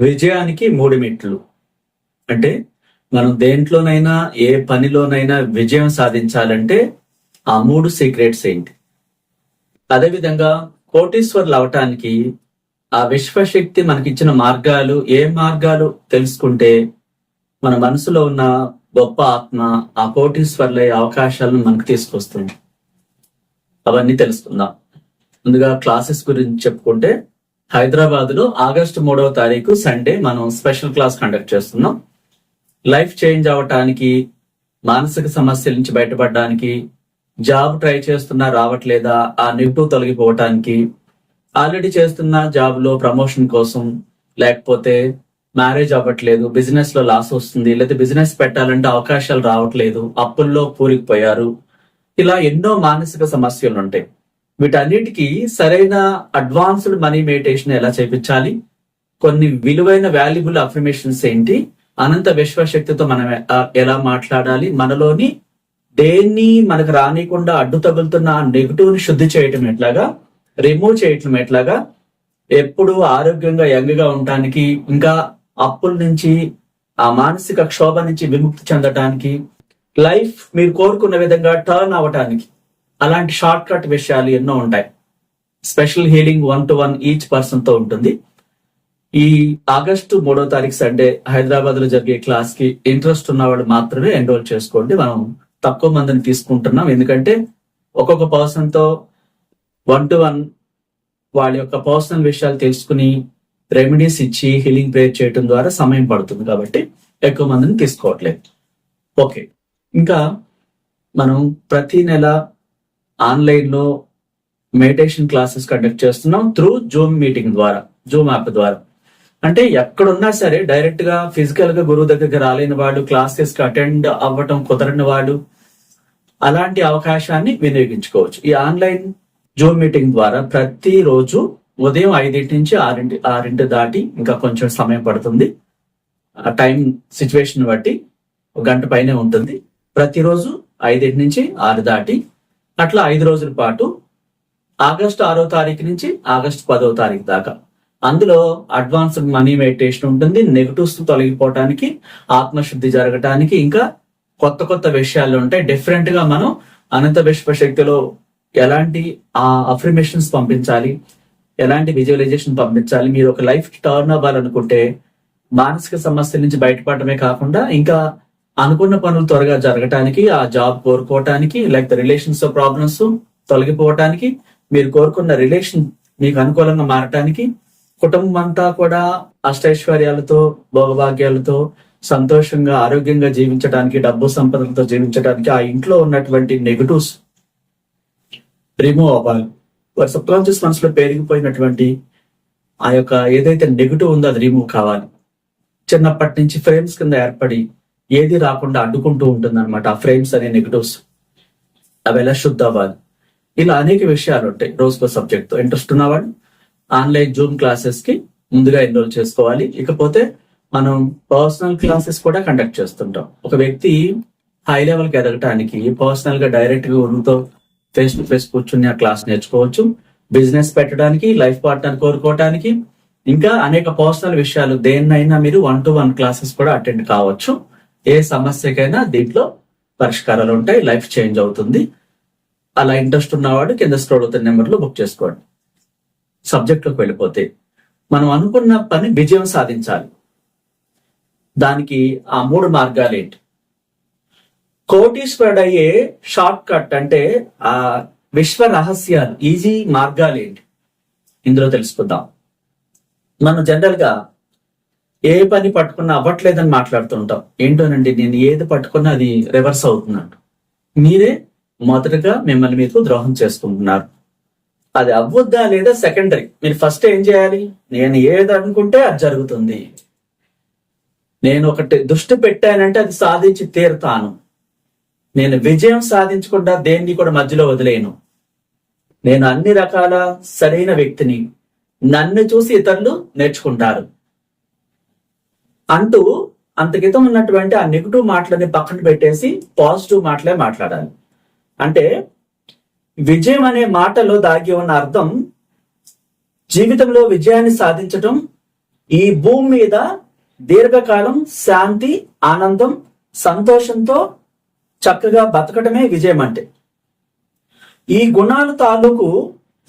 విజయానికి మూడు మెట్లు అంటే మనం దేంట్లోనైనా ఏ పనిలోనైనా విజయం సాధించాలంటే ఆ మూడు సీక్రెట్స్ ఏంటి? అదేవిధంగా కోటీశ్వర్లు అవటానికి ఆ విశ్వశక్తి మనకిచ్చిన మార్గాలు ఏ మార్గాలు తెలుసుకుంటే మన మనసులో ఉన్న గొప్ప ఆత్మ ఆ కోటీశ్వర్ల అవకాశాలను మనకు తీసుకొస్తుంది. అవన్నీ తెలుసుకుందాం. ముందుగా క్లాసెస్ గురించి చెప్పుకుంటే హైదరాబాద్లో ఆగస్టు మూడవ తారీఖు సండే మనం స్పెషల్ క్లాస్ కండక్ట్ చేస్తున్నాం. లైఫ్ చేంజ్ అవటానికి మానసిక సమస్యల నుంచి బయటపడడానికి జాబ్ ట్రై చేస్తున్నా రావట్లేదా ఆ నెగిటివ్ తొలగిపోవటానికి ఆల్రెడీ చేస్తున్న జాబ్లో ప్రమోషన్ కోసం లేకపోతే మ్యారేజ్ అవ్వట్లేదు బిజినెస్లో లాస్ వస్తుంది లేదా బిజినెస్ పెట్టాలంటే అవకాశాలు రావట్లేదు అప్పుల్లో కూలిపోయారు. ఇలా ఎన్నో మానసిక సమస్యలు ఉంటాయి వీటన్నిటికీ సరైన అడ్వాన్స్డ్ మనీ మెడిటేషన్ ఎలా చేపించాలి? కొన్ని విలువైన వాల్యుబుల్ అఫర్మేషన్స్ ఏంటి? అనంత విశ్వశక్తితో మనం ఎలా మాట్లాడాలి? మనలోని దేన్ని మనకు రానికుండా అడ్డు తగులుతున్న ఆ నెగిటివ్ని శుద్ధి చేయటం ఎట్లాగా? రిమూవ్ చేయటం ఎట్లాగా? ఎప్పుడు ఆరోగ్యంగా యంగ్గా ఉండటానికి ఇంకా అప్పుల నుంచి ఆ మానసిక క్షోభ నుంచి విముక్తి చెందటానికి లైఫ్ మీరు కోరుకున్న విధంగా టర్న్ అవటానికి అలాంటి షార్ట్ కట్ విషయాలు ఎన్నో ఉంటాయి. Special healing one to one each పర్సన్తో ఉంటుంది. ఈ ఆగస్టు మూడో తారీఖు సండే హైదరాబాద్లో జరిగే క్లాస్కి ఇంట్రెస్ట్ ఉన్న వాళ్ళు మాత్రమే ఎన్రోల్ చేసుకోండి. మనం తక్కువ మందిని తీసుకుంటున్నాం. ఎందుకంటే ఒక్కొక్క పర్సన్తో వన్ టు వన్ వాళ్ళ యొక్క పర్సనల్ విషయాలు తెలుసుకుని రెమెడీస్ ఇచ్చి హీలింగ్ ప్రేయర్ చేయడం ద్వారా సమయం పడుతుంది కాబట్టి ఎక్కువ మందిని తీసుకోవట్లేదు. ఓకే. ఇంకా మనం ప్రతి నెల ఆన్లైన్లో మెడిటేషన్ క్లాసెస్ కండక్ట్ చేస్తున్నాం త్రూ జూమ్ మీటింగ్ ద్వారా జూమ్ యాప్ ద్వారా. అంటే ఎక్కడున్నా సరే డైరెక్ట్గా ఫిజికల్గా గురువు దగ్గరికి రాలేని వాడు క్లాసెస్కి అటెండ్ అవ్వటం కుదరని వాడు అలాంటి అవకాశాన్ని వినియోగించుకోవచ్చు. ఈ ఆన్లైన్ జూమ్ మీటింగ్ ద్వారా ప్రతి రోజు ఉదయం ఐదింటి నుంచి ఆరింటి ఆరింటి దాటి ఇంకా కొంచెం సమయం పడుతుంది. ఆ టైం సిచ్యువేషన్ బట్టి ఒక గంట పైనే ఉంటుంది. ప్రతిరోజు ఐదింటి నుంచి ఆరు దాటి అట్లా ఐదు రోజుల పాటు ఆగస్టు ఆరో తారీఖు నుంచి ఆగస్టు పదో తారీఖు దాకా. అందులో అడ్వాన్స్డ్ మనీ మెడిటేషన్ ఉంటుంది నెగటివ్స్ తొలగిపోవటానికి ఆత్మశుద్ధి జరగటానికి ఇంకా కొత్త కొత్త విషయాలు ఉంటాయి. డిఫరెంట్గా మనం అనంత విశ్వశక్తిలో ఎలాంటి ఆ అఫర్మేషన్స్ పంపించాలి ఎలాంటి విజువలైజేషన్ పంపించాలి మీరు ఒక లైఫ్ టర్న్ అవ్వాలనుకుంటే మానసిక సమస్యల నుంచి బయటపడమే కాకుండా ఇంకా అనుకున్న పనులు త్వరగా జరగటానికి ఆ జాబ్ కోరుకోవటానికి లేకపోతే రిలేషన్స్ ప్రాబ్లమ్స్ తొలగిపోవటానికి మీరు కోరుకున్న రిలేషన్ మీకు అనుకూలంగా మారటానికి కుటుంబం అంతా కూడా అష్టైశ్వర్యాలతో భోగభాగ్యాలతో సంతోషంగా ఆరోగ్యంగా జీవించడానికి డబ్బు సంపదలతో జీవించడానికి ఆ ఇంట్లో ఉన్నటువంటి నెగటివ్స్ రిమూవ్ అవ్వాలి. వారి సబ్ కాన్షియస్ మనసులో పెరిగిపోయినటువంటి ఆ యొక్క ఏదైతే నెగిటివ్ ఉందో అది రిమూవ్ కావాలి. చిన్నప్పటి నుంచి ఫ్రేమ్స్ కింద ఏర్పడి ఏది రాకుండా అడ్డుకుంటూ ఉంటుంది అనమాట ఆ ఫ్రేమ్స్ అనే నెగటివ్స్ అవి ఎలా శుద్ధ అవ్వాలి? ఇలా అనేక విషయాలు ఉంటాయి రోజుకో సబ్జెక్ట్తో. ఇంట్రెస్ట్ ఉన్నవాడు ఆన్లైన్ జూమ్ క్లాసెస్కి ముందుగా ఎన్రోల్ చేసుకోవాలి. ఇకపోతే మనం పర్సనల్ క్లాసెస్ కూడా కండక్ట్ చేస్తుంటాం. ఒక వ్యక్తి హై లెవెల్కి ఎదగటానికి పర్సనల్గా డైరెక్ట్గా గురువుతో ఫేస్ టు ఫేస్ కూర్చుని ఆ క్లాస్ నేర్చుకోవచ్చు. బిజినెస్ పెట్టడానికి లైఫ్ పార్ట్నర్ కోరుకోవటానికి ఇంకా అనేక పర్సనల్ విషయాలు దేన్నైనా మీరు వన్ టు వన్ క్లాసెస్ కూడా అటెండ్ కావచ్చు. ఏ సమస్యకైనా దీంట్లో పరిష్కారాలు ఉంటాయి లైఫ్ చేంజ్ అవుతుంది. అలా ఇంట్రెస్ట్ ఉన్నవాడు కింద స్క్రోల్ అవుతున్న నెంబర్లో బుక్ చేసుకోండి. సబ్జెక్ట్లోకి వెళ్ళిపోతే మనం అనుకున్న పని విజయం సాధించాలి. దానికి ఆ మూడు మార్గాలు ఏంటి? కోటీశ్వరుడు అయ్యే షార్ట్ కట్ అంటే ఆ విశ్వ రహస్యాలు ఈజీ మార్గాలు ఏంటి? ఇందులో తెలుసుకుందాం. మనం జనరల్గా ఏ పని పట్టుకున్నా అవ్వట్లేదని మాట్లాడుతుంటాం ఏంటోనండి నేను ఏది పట్టుకున్నా అది రివర్స్ అవుతున్నాడు మీరే మొదటగా మిమ్మల్ని మీకు ద్రోహం చేసుకుంటున్నారు అది అవ్వద్దా లేదా సెకండరీ? మీరు ఫస్ట్ ఏం చేయాలి? నేను ఏది అనుకుంటే అది జరుగుతుంది. నేను ఒకటి దృష్టి పెట్టానంటే అది సాధించి తీరుతాను. నేను విజయం సాధించకుండా దేన్ని కూడా మధ్యలో వదిలేను. నేను అన్ని రకాల సరైన వ్యక్తిని నన్ను చూసి ఇతరులు నేర్చుకుంటారు. అంటూ అంతకితం ఉన్నటువంటి ఆ నెగిటివ్ మాటలని పక్కన పెట్టేసి పాజిటివ్ మాటలే మాట్లాడాలి. అంటే విజయం అనే మాటలో దాగి ఉన్న అర్థం జీవితంలో విజయాన్ని సాధించటం ఈ భూమి మీద దీర్ఘకాలం శాంతి ఆనందం సంతోషంతో చక్కగా బతకటమే విజయం అంటే. ఈ గుణాల తాలూకు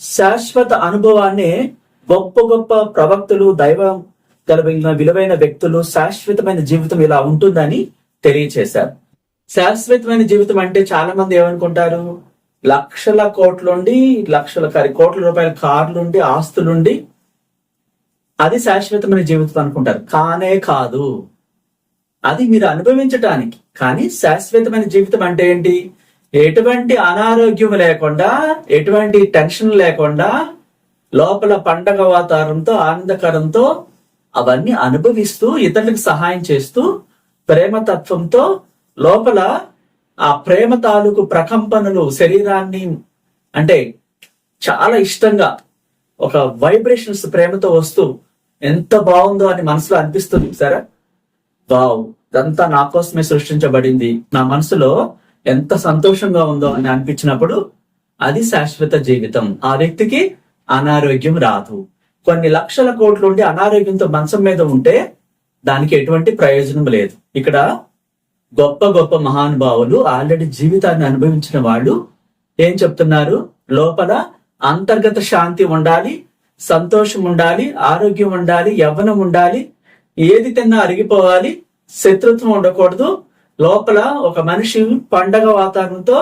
శాశ్వత అనుభవాన్ని గొప్ప గొప్ప ప్రవక్తలు దైవం కలిగిన విలువైన వ్యక్తులు శాశ్వతమైన జీవితం ఇలా ఉంటుందని తెలియచేశారు. శాశ్వతమైన జీవితం అంటే చాలా మంది ఏమనుకుంటారు? లక్షల కోట్లుండి లక్షల కరి- కోట్ల రూపాయల కార్లుండి ఆస్తులుండి అది శాశ్వతమైన జీవితం అనుకుంటారు. కానే కాదు. అది మీరు అనుభవించటానికి. కానీ శాశ్వతమైన జీవితం అంటే ఏంటి? ఎటువంటి అనారోగ్యం లేకుండా ఎటువంటి టెన్షన్ లేకుండా లోపల పండగ వాతావరణంతో ఆనందకరంతో అవన్నీ అనుభవిస్తూ ఇతరులకు సహాయం చేస్తూ ప్రేమతత్వంతో లోపల ఆ ప్రేమ తాలూకు ప్రకంపనలు శరీరాన్ని అంటే చాలా ఇష్టంగా ఒక వైబ్రేషన్స్ ప్రేమతో వస్తూ ఎంత బాగుందో అని మనసులో అనిపిస్తుంది సరే వావ్! ఇదంతా నా కోసమే సృష్టించబడింది. నా మనసులో ఎంత సంతోషంగా ఉందో అని అనిపించినప్పుడు అది శాశ్వత జీవితం. ఆ వ్యక్తికి అనారోగ్యం రాదు. కొన్ని లక్షల కోట్లు ఉండి అనారోగ్యంతో మంచం మీద ఉంటే దానికి ఎటువంటి ప్రయోజనం లేదు. ఇక్కడ గొప్ప గొప్ప మహానుభావులు ఆల్రెడీ జీవితాన్ని అనుభవించిన వాళ్ళు ఏం చెప్తున్నారు? లోపల అంతర్గత శాంతి ఉండాలి సంతోషం ఉండాలి ఆరోగ్యం ఉండాలి యవ్వనం ఉండాలి ఏది తిన్నా అరిగిపోవాలి శత్రుత్వం ఉండకూడదు. లోపల ఒక మనిషి పండగ వాతావరణంతో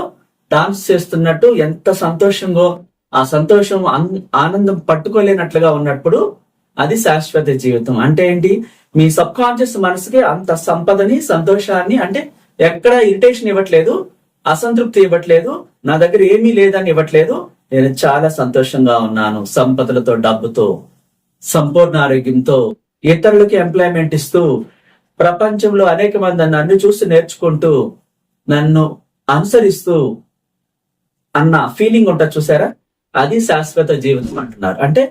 డాన్స్ చేస్తున్నట్టు ఎంత సంతోషంగా ఆ సంతోషం అన్- ఆనందం పట్టుకోలేనట్లుగా ఉన్నప్పుడు అది శాశ్వత జీవితం. అంటే ఏంటి? మీ సబ్ కాన్షియస్ మనసుకి అంత సంపదని సంతోషాన్ని అంటే ఎక్కడ ఇరిటేషన్ ఇవ్వట్లేదు అసంతృప్తి ఇవ్వట్లేదు నా దగ్గర ఏమీ లేదని ఇవ్వట్లేదు. నేను చాలా సంతోషంగా ఉన్నాను సంపదలతో డబ్బుతో సంపూర్ణ ఆరోగ్యంతో ఇతరులకి ఎంప్లాయ్మెంట్ ఇస్తూ ప్రపంచంలో అనేక మంది నన్ను చూసి నేర్చుకుంటూ నన్ను అనుసరిస్తూ అన్న ఫీలింగ్ ఉంటుంది చూసారా? అది శాశ్వత జీవితం అంటున్నారు. అంటే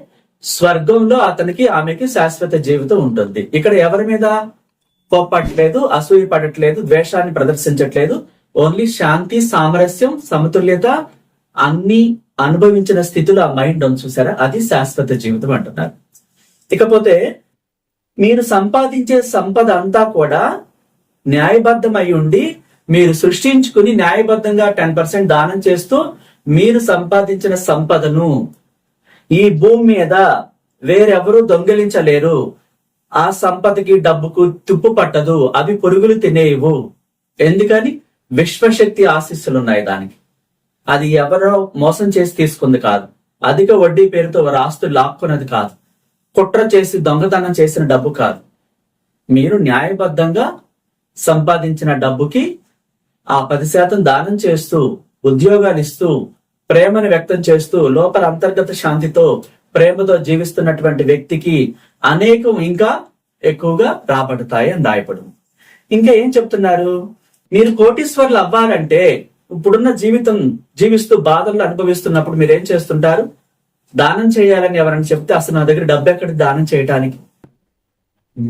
స్వర్గంలో అతనికి ఆమెకి శాశ్వత జీవితం ఉంటుంది. ఇక్కడ ఎవరి మీద కోప్పట్లేదు అసూయ పడట్లేదు ద్వేషాన్ని ప్రదర్శించట్లేదు ఓన్లీ శాంతి సామరస్యం సమతుల్యత అన్ని అనుభవించిన స్థితిలో ఆ మైండ్ ఉంది చూసారా? అది శాశ్వత జీవితం అంటున్నారు. ఇకపోతే మీరు సంపాదించే సంపద అంతా కూడా న్యాయబద్ధమై ఉండి మీరు సృష్టించుకుని న్యాయబద్ధంగా టెన్ పర్సెంట్ దానం చేస్తూ మీరు సంపాదించిన సంపదను ఈ భూమి మీద వేరెవరూ దొంగిలించలేరు. ఆ సంపదకి డబ్బుకు తుప్పు పట్టదు అవి పురుగులు తినేయవు. ఎందుకని? విశ్వశక్తి ఆశీస్సులు ఉన్నాయి దానికి. అది ఎవరో మోసం చేసి తీసుకుంది కాదు. అధిక వడ్డీ పేరుతో వారి ఆస్తులు లాక్కున్నది కాదు. కుట్ర చేసి దొంగతనం చేసిన డబ్బు కాదు. మీరు న్యాయబద్ధంగా సంపాదించిన డబ్బుకి ఆ పది శాతం దానం చేస్తూ ఉద్యోగాలు ఇస్తూ ప్రేమను వ్యక్తం చేస్తూ లోపల అంతర్గత శాంతితో ప్రేమతో జీవిస్తున్నటువంటి వ్యక్తికి అనేకం ఇంకా ఎక్కువగా రాబడతాయి అని రాయపడు ఇంకా ఏం చెప్తున్నారు? మీరు కోటీశ్వర్లు అవ్వాలంటే ఇప్పుడున్న జీవితం జీవిస్తూ బాధలు అనుభవిస్తున్నప్పుడు మీరు ఏం చేస్తుంటారు? దానం చేయాలని ఎవరైనా చెప్తే అసలు నా దగ్గర డబ్బు ఎక్కడ దానం చేయటానికి?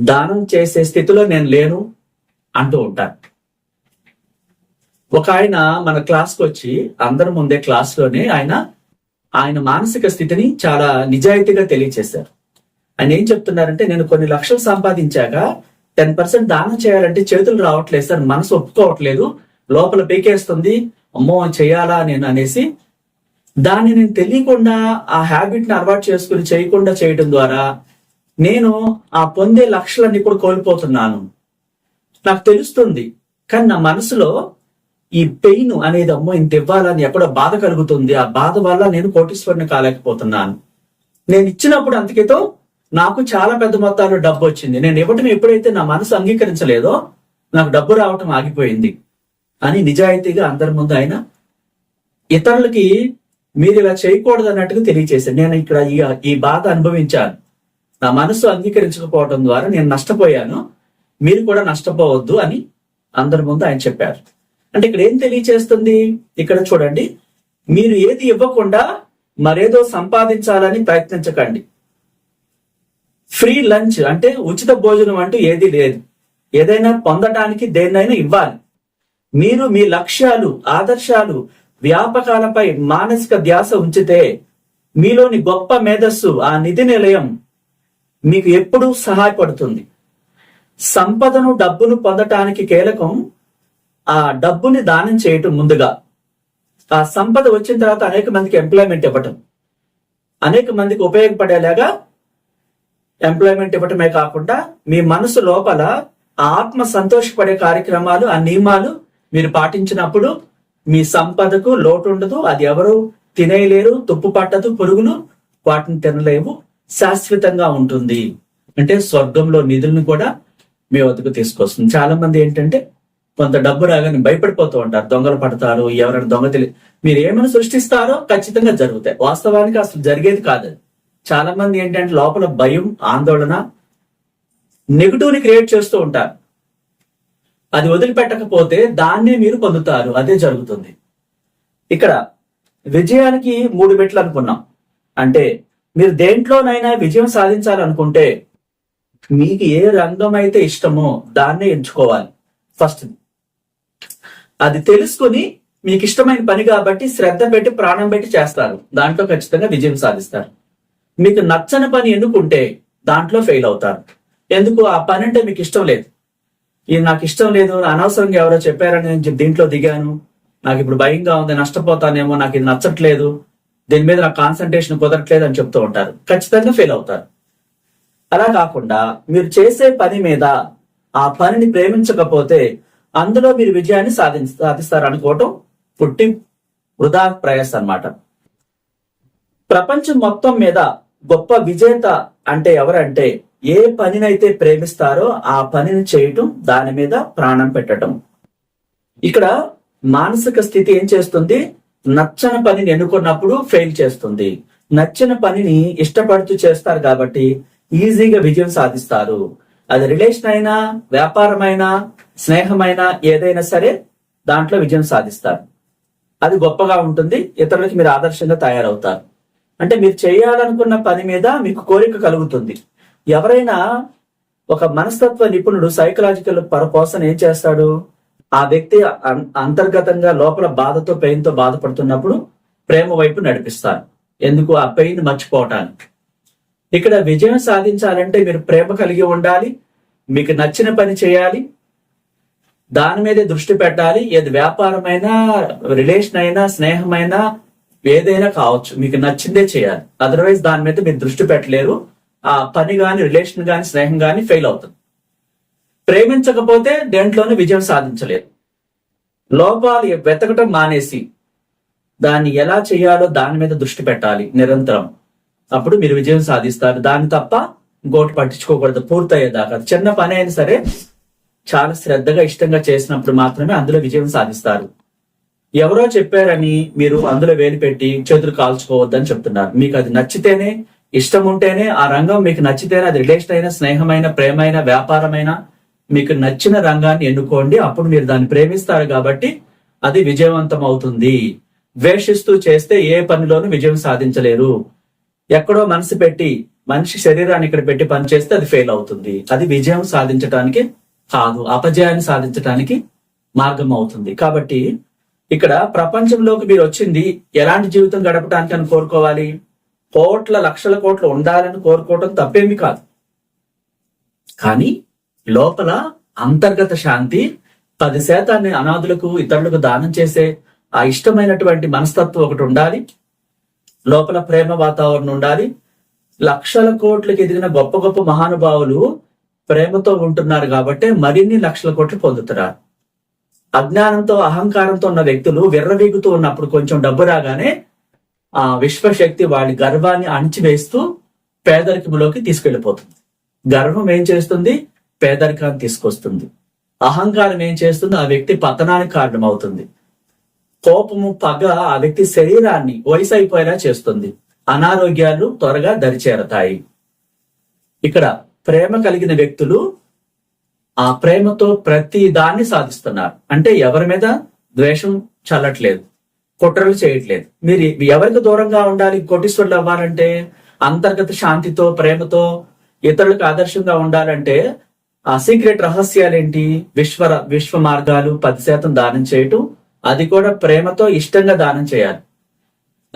దానం చేసే స్థితిలో నేను లేను అంటూ ఉంటాను ఒక ఆయన మన క్లాస్కి వచ్చి అందరి ముందే క్లాస్లోనే ఆయన ఆయన మానసిక స్థితిని చాలా నిజాయితీగా తెలియచేశారు. ఆయన ఏం చెప్తున్నారంటే నేను కొన్ని లక్షలు సంపాదించాక టెన్ పర్సెంట్ దానం చేయాలంటే చేతులు రావట్లేదు సార్ మనసు ఒప్పుకోవట్లేదు లోపల పీకేస్తుంది అమ్మో చేయాలా నేను అనేసి దాన్ని నేను తెలియకుండా ఆ హ్యాబిట్ని అలవాటు చేసుకుని చేయకుండా చేయడం ద్వారా నేను ఆ పొందే లక్షలన్నీ కూడా కోల్పోతున్నాను. నాకు తెలుస్తుంది కానీ నా మనసులో ఈ పెయిన్ అనేది అమ్మో ఇంత ఇవ్వాలని ఎక్కడో బాధ కలుగుతుంది? ఆ బాధ వల్ల నేను కోటీశ్వరుని కాలేకపోతున్నాను. నేను ఇచ్చినప్పుడు అందుకేతో నాకు చాలా పెద్ద మొత్తాల్లో డబ్బు వచ్చింది. నేను ఇవ్వటం ఎప్పుడైతే నా మనసు అంగీకరించలేదో నాకు డబ్బు రావటం ఆగిపోయింది. అని నిజాయితీగా అందరి ముందు ఆయన ఇతరులకి మీరు ఇలా చేయకూడదు అన్నట్టుగా తెలియచేశాను నేను ఇక్కడ ఈ ఈ బాధ అనుభవించాను. నా మనసు అంగీకరించకపోవడం ద్వారా నేను నష్టపోయాను. మీరు కూడా నష్టపోవద్దు అని అందరి ముందు ఆయన చెప్పారు. అంటే ఇక్కడ ఏం తెలియచేస్తుంది? ఇక్కడ చూడండి. మీరు ఏది ఇవ్వకుండా మరేదో సంపాదించాలని ప్రయత్నించకండి. ఫ్రీ లంచ్ అంటే ఉచిత భోజనం అంటూ ఏది లేదు. ఏదైనా పొందటానికి దేన్నైనా ఇవ్వాలి. మీరు మీ లక్ష్యాలు ఆదర్శాలు వ్యాపకాలపై మానసిక ధ్యాస ఉంచితే మీలోని గొప్ప మేధస్సు ఆ నిధి నిలయం మీకు ఎప్పుడూ సహాయపడుతుంది. సంపదను డబ్బును పొందటానికి కీలకం ఆ డబ్బుని దానం చేయటం ముందుగా ఆ సంపద వచ్చిన తర్వాత అనేక మందికి ఎంప్లాయ్మెంట్ ఇవ్వటం. అనేక మందికి ఉపయోగపడేలాగా ఎంప్లాయ్మెంట్ ఇవ్వటమే కాకుండా మీ మనసు లోపల ఆత్మ సంతోషపడే కార్యక్రమాలు ఆ నియమాలు మీరు పాటించినప్పుడు మీ సంపదకు లోటు ఉండదు అది ఎవరు తినేయలేరు తుప్పు పట్టదు పురుగులు వాటిని తినలేవు శాశ్వతంగా ఉంటుంది. అంటే స్వర్గంలో నిధులను కూడా మీ వద్దకు తీసుకొస్తుంది. చాలా మంది ఏంటంటే కొంత డబ్బు రాగానే భయపడిపోతూ ఉంటారు. దొంగలు పడతారు. ఎవరైనా దొంగ తెలియదు మీరు ఏమైనా సృష్టిస్తారో ఖచ్చితంగా జరుగుతాయి. వాస్తవానికి అసలు జరిగేది కాదు. చాలా మంది ఏంటంటే లోపల భయం ఆందోళన నెగిటివ్ని క్రియేట్ చేస్తూ ఉంటారు. అది వదిలిపెట్టకపోతే దాన్నే మీరు పొందుతారు. అదే జరుగుతుంది. ఇక్కడ విజయానికి మూడు మెట్లు అనుకున్నాం. అంటే మీరు దేంట్లోనైనా విజయం సాధించాలనుకుంటే మీకు ఏ రంగం అయితే ఇష్టమో దాన్నే ఎంచుకోవాలి. ఫస్ట్ అది తెలుసుకుని మీకు ఇష్టమైన పని కాబట్టి శ్రద్ధ పెట్టి ప్రాణం పెట్టి చేస్తారు. దాంట్లో ఖచ్చితంగా విజయం సాధిస్తారు. మీకు నచ్చని పని ఎందుకుంటే దాంట్లో ఫెయిల్ అవుతారు. ఎందుకు? ఆ పని అంటే మీకు ఇష్టం లేదు. ఇది నాకు ఇష్టం లేదు అనవసరంగా ఎవరో చెప్పారని నేను దీంట్లో దిగాను. నాకు ఇప్పుడు భయంగా ఉంది నష్టపోతానేమో నాకు ఇది నచ్చట్లేదు. దీని మీద నాకు కాన్సన్ట్రేషన్ కుదరట్లేదు అని చెప్తూ ఉంటారు. ఖచ్చితంగా ఫెయిల్ అవుతారు. అలా కాకుండా మీరు చేసే పని మీద ఆ పనిని ప్రేమించకపోతే అందులో మీరు విజయాన్ని సాధి సాధిస్తారు అనుకోవటం పుట్టి వృధా ప్రయాస అన్నమాట ప్రపంచం మొత్తం మీద గొప్ప విజేత అంటే ఎవరంటే ఏ పనినైతే ప్రేమిస్తారో ఆ పనిని చేయటం దాని మీద ప్రాణం పెట్టడం ఇక్కడ మానసిక స్థితి ఏం చేస్తుంది? నచ్చని పనిని ఎన్నుకున్నప్పుడు ఫెయిల్ చేస్తుంది. నచ్చిన పనిని ఇష్టపడుతూ చేస్తారు కాబట్టి ఈజీగా విజయం సాధిస్తారు. అది రిలేషన్ అయినా వ్యాపారమైనా స్నేహమైనా ఏదైనా సరే దాంట్లో విజయం సాధిస్తారు. అది గొప్పగా ఉంటుంది. ఇతరులకి మీరు ఆదర్శంగా తయారవుతారు. అంటే మీరు చేయాలనుకున్న పని మీద మీకు కోరిక కలుగుతుంది. ఎవరైనా ఒక మనస్తత్వ నిపుణుడు సైకలాజికల్ పర్పర్సన్ ఏం చేస్తాడు? ఆ వ్యక్తి అం- అంతర్గతంగా లోపల బాధతో పెయిన్తో బాధపడుతున్నప్పుడు ప్రేమ వైపు నడిపిస్తారు. ఎందుకు? ఆ పెయిన్ మర్చిపోవటానికి. ఇక్కడ విజయం సాధించాలంటే మీరు ప్రేమ కలిగి ఉండాలి మీకు నచ్చిన పని చేయాలి దాని మీదే దృష్టి పెట్టాలి ఏది వ్యాపారమైనా రిలేషన్ అయినా స్నేహమైనా ఏదైనా కావచ్చు మీకు నచ్చిందే చేయాలి. అదర్వైజ్ దాని మీద మీరు దృష్టి పెట్టలేరు ఆ పని కానీ రిలేషన్ కానీ స్నేహం కానీ ఫెయిల్ అవుతుంది. ప్రేమించకపోతే దేంట్లోనూ విజయం సాధించలేరు. లోపాలు వెతకటం మానేసి దాన్ని ఎలా చేయాలో దాని మీద దృష్టి పెట్టాలి నిరంతరం. అప్పుడు మీరు విజయం సాధిస్తారు. దాన్ని తప్ప ఇంకోటి పట్టించుకోకూడదు. పూర్తయ్యేదాకా. చిన్న పని అయినా సరే చాలా శ్రద్ధగా ఇష్టంగా చేసినప్పుడు మాత్రమే అందులో విజయం సాధిస్తారు. ఎవరో చెప్పారని మీరు అందులో వేలు పెట్టి చేతులు కాల్చుకోవద్దని చెప్తున్నారు. మీకు అది నచ్చితేనే ఇష్టం ఉంటేనే ఆ రంగం మీకు నచ్చితేనే అది రిలేషన్ అయినా స్నేహమైన ప్రేమైన వ్యాపారమైన మీకు నచ్చిన రంగాన్ని ఎన్నుకోండి. అప్పుడు మీరు దాన్ని ప్రేమిస్తారు కాబట్టి అది విజయవంతం అవుతుంది. ద్వేషిస్తూ చేస్తే ఏ పనిలోనూ విజయం సాధించలేరు. ఎక్కడో మనసు పెట్టి మనిషి శరీరాన్ని ఇక్కడ పెట్టి పనిచేస్తే అది ఫెయిల్ అవుతుంది. అది విజయం సాధించడానికి కాదు అపజయాన్ని సాధించడానికి మార్గం అవుతుంది. కాబట్టి ఇక్కడ ప్రపంచంలోకి మీరు వచ్చింది ఎలాంటి జీవితం గడపడానికి అని కోరుకోవాలి? కోట్ల లక్షల కోట్లు ఉండాలని కోరుకోవటం తప్పేమి కాదు. కానీ లోపల అంతర్గత శాంతి పది శాతాన్ని అనాథులకు ఇతరులకు దానం చేసే ఆ ఇష్టమైనటువంటి మనస్తత్వం ఒకటి ఉండాలి. లోపల ప్రేమ వాతావరణం ఉండాలి. లక్షల కోట్లకు ఎదిగిన గొప్ప గొప్ప మహానుభావులు ప్రేమతో ఉంటున్నారు కాబట్టి మరిన్ని లక్షల కోట్లు పొందుతున్నారు. అజ్ఞానంతో అహంకారంతో ఉన్న వ్యక్తులు విర్రవీగుతూ ఉన్నప్పుడు కొంచెం డబ్బు రాగానే ఆ విశ్వశక్తి వాడి గర్వాన్ని అణిచివేస్తూ పేదరికంలోకి తీసుకెళ్ళిపోతుంది గర్వం ఏం చేస్తుంది? పేదరికాన్ని తీసుకొస్తుంది. అహంకారం ఏం చేస్తుంది? ఆ వ్యక్తి పతనానికి కారణమవుతుంది. కోపము పగ ఆ వ్యక్తి శరీరాన్ని వయసు అయిపోయేలా చేస్తుంది. అనారోగ్యాలు త్వరగా దరిచేరతాయి. ఇక్కడ ప్రేమ కలిగిన వ్యక్తులు ఆ ప్రేమతో ప్రతి దాన్ని సాధిస్తున్నారు. అంటే ఎవరి మీద ద్వేషం చల్లట్లేదు కుట్రలు చేయట్లేదు. మీరు ఎవరికి దూరంగా ఉండాలి కోటీశ్వరులు అవ్వాలంటే అంతర్గత శాంతితో ప్రేమతో ఇతరులకు ఆదర్శంగా ఉండాలంటే ఆ సీక్రెట్ రహస్యాలేంటి? విశ్వ విశ్వ మార్గాలు పది శాతం దానం చేయటం అది కూడా ప్రేమతో ఇష్టంగా దానం చేయాలి.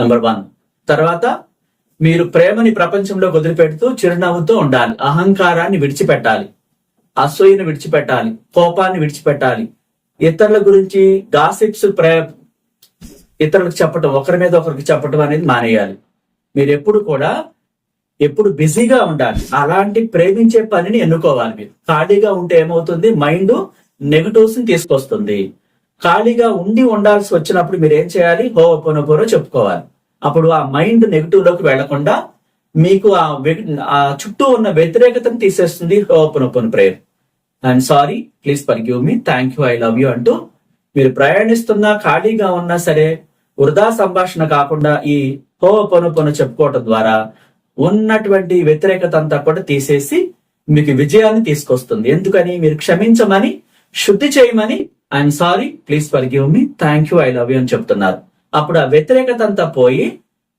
నంబర్ వన్ తర్వాత మీరు ప్రేమని ప్రపంచంలో వదిలిపెడుతూ చిరునవ్వుతూ ఉండాలి. అహంకారాన్ని విడిచిపెట్టాలి. అసూయను విడిచిపెట్టాలి. కోపాన్ని విడిచిపెట్టాలి. ఇతరుల గురించి గాసిప్స్ ప్రే ఇతరులకు చెప్పటం ఒకరి మీద ఒకరికి చెప్పటం అనేది మానేయాలి. మీరు ఎప్పుడు కూడా ఎప్పుడు బిజీగా ఉండాలి. అలాంటి ప్రేమించే పనిని ఎన్నుకోవాలి మీరు. ఖాళీగా ఉంటే ఏమవుతుంది? మైండ్ నెగటివ్స్ని తీసుకొస్తుంది. ఖాళీగా ఉండి ఉండాల్సి వచ్చినప్పుడు మీరు ఏం చేయాలి? హో పొనపోరో చెప్పుకోవాలి. అప్పుడు ఆ మైండ్ నెగటివ్లోకి వెళ్ళకుండా మీకు ఆ ఆ చుట్టూ ఉన్న వ్యతిరేకతను తీసేస్తుంది. Ho'oponopono prayer I'm sorry please forgive me thank you I love you అంటూ మీరు ప్రయాణిస్తున్నా ఖాళీగా ఉన్నా సరే వృధా సంభాషణ కాకుండా ఈ హో పొను పొను చెప్పుకోవటం ద్వారా ఉన్నటువంటి వ్యతిరేకత అంతా కూడా తీసేసి మీకు విజయాన్ని తీసుకొస్తుంది. ఎందుకని? మీరు క్షమించమని శుద్ధి చేయమని I'm sorry please forgive me thank you I love you అని చెప్తున్నారు. అప్పుడు ఆ వ్యతిరేకత అంతా పోయి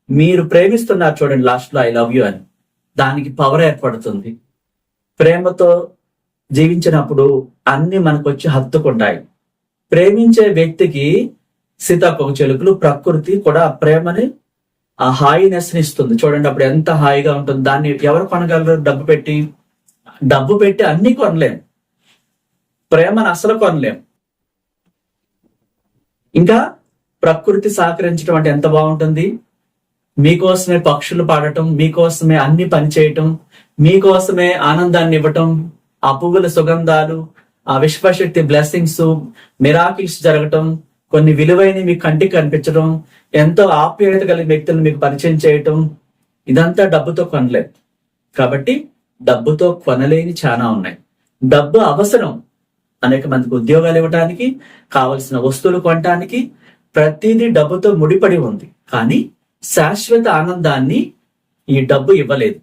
మీరు ప్రేమిస్తున్నారు చూడండి లాస్ట్లో ఐ లవ్ యూ అని. దానికి పవర్ ఏర్పడుతుంది. ప్రేమతో జీవించినప్పుడు అన్ని మనకు వచ్చి హత్తుకుంటాయి. ప్రేమించే వ్యక్తికి సీతాకోక చెలుకులు ప్రకృతి కూడా ప్రేమని ఆ హాయినెస్ని ఇస్తుంది. చూడండి అప్పుడు ఎంత హాయిగా ఉంటుంది. దాన్ని ఎవరు కొనగలరు? డబ్బు పెట్టి డబ్బు పెట్టి అన్ని కొనలేం. ప్రేమను అసలు కొనలేం. ఇంకా ప్రకృతి సహకరించడం అంటే ఎంత బాగుంటుంది? మీకోసమే పక్షులు పాడటం మీకోసమే అన్ని పనిచేయటం మీకోసమే ఆనందాన్ని ఇవ్వటం ఆ పువ్వుల సుగంధాలు ఆ విశ్వశక్తి బ్లెస్సింగ్స్ మిరాకిల్స్ జరగటం కొన్ని విలువైన మీ కంటికి కనిపించడం ఎంతో ఆప్యాయత కలిగిన వ్యక్తులను మీకు పరిచయం చేయటం ఇదంతా డబ్బుతో కొనలేదు. కాబట్టి డబ్బుతో కొనలేని చాలా ఉన్నాయి. డబ్బు అవసరం. అనేక మందికి ఉద్యోగాలు ఇవ్వడానికి కావలసిన వస్తువులు కొనడానికి ప్రతిదీ డబ్బుతో ముడిపడి ఉంది. కానీ శాశ్వత ఆనందాన్ని ఈ డబ్బు ఇవ్వలేదు.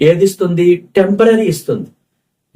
ఏది ఇస్తుంది? టెంపరీ ఇస్తుంది.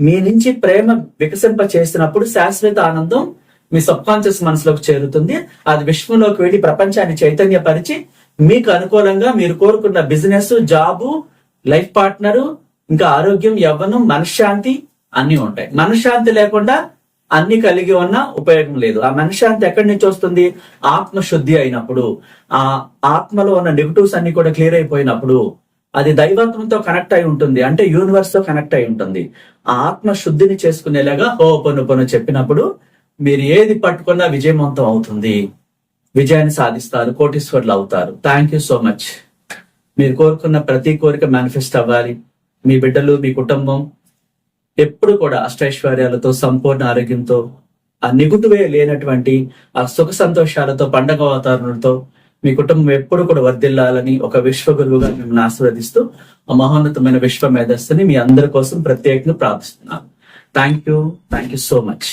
మీ నుంచి ప్రేమ వికసింప చేసినప్పుడు శాశ్వత ఆనందం మీ సబ్ కాన్షియస్ మనసులోకి చేరుతుంది. అది విశ్వంలోకి వెళ్ళి ప్రపంచాన్ని చైతన్యపరిచి మీకు అనుకూలంగా మీరు కోరుకున్న బిజినెస్ జాబు లైఫ్ పార్ట్నరు ఇంకా ఆరోగ్యం యవ్వనం మనశ్శాంతి అన్నీ ఉంటాయి. మనశ్శాంతి లేకుండా అన్ని కలిగి ఉన్న ఉపయోగం లేదు. ఆ మనశ్శాంతి ఎక్కడి నుంచి వస్తుంది? ఆత్మ శుద్ధి అయినప్పుడు. ఆ ఆత్మలో ఉన్న నెగిటివ్స్ అన్ని కూడా క్లియర్ అయిపోయినప్పుడు అది దైవత్వంతో కనెక్ట్ అయి ఉంటుంది. అంటే యూనివర్స్తో కనెక్ట్ అయి ఉంటుంది. ఆ ఆత్మ శుద్ధిని చేసుకునేలాగా హో పను పను చెప్పినప్పుడు మీరు ఏది పట్టుకున్నా విజయవంతం అవుతుంది. విజయాన్ని సాధిస్తారు. కోటీశ్వర్లు అవుతారు. థ్యాంక్ యూ సో మచ్ మీరు కోరుకున్న ప్రతి కోరిక మేనిఫెస్ట్ అవ్వాలి. మీ బిడ్డలు మీ కుటుంబం ఎప్పుడు కూడా అష్టైశ్వర్యాలతో సంపూర్ణ ఆరోగ్యంతో ఆ నిగుటువే లేనటువంటి ఆ సుఖ సంతోషాలతో పండగ వాతావరణంతో మీ కుటుంబం ఎప్పుడు కూడా వర్ధిల్లాలని ఒక విశ్వగురువుగా మిమ్మల్ని ఆశీర్వదిస్తూ ఆ మహోన్నతమైన విశ్వ మేధస్సుని మీ అందరి కోసం ప్రత్యేకంగా ప్రార్థిస్తున్నాను. Thank you thank you so much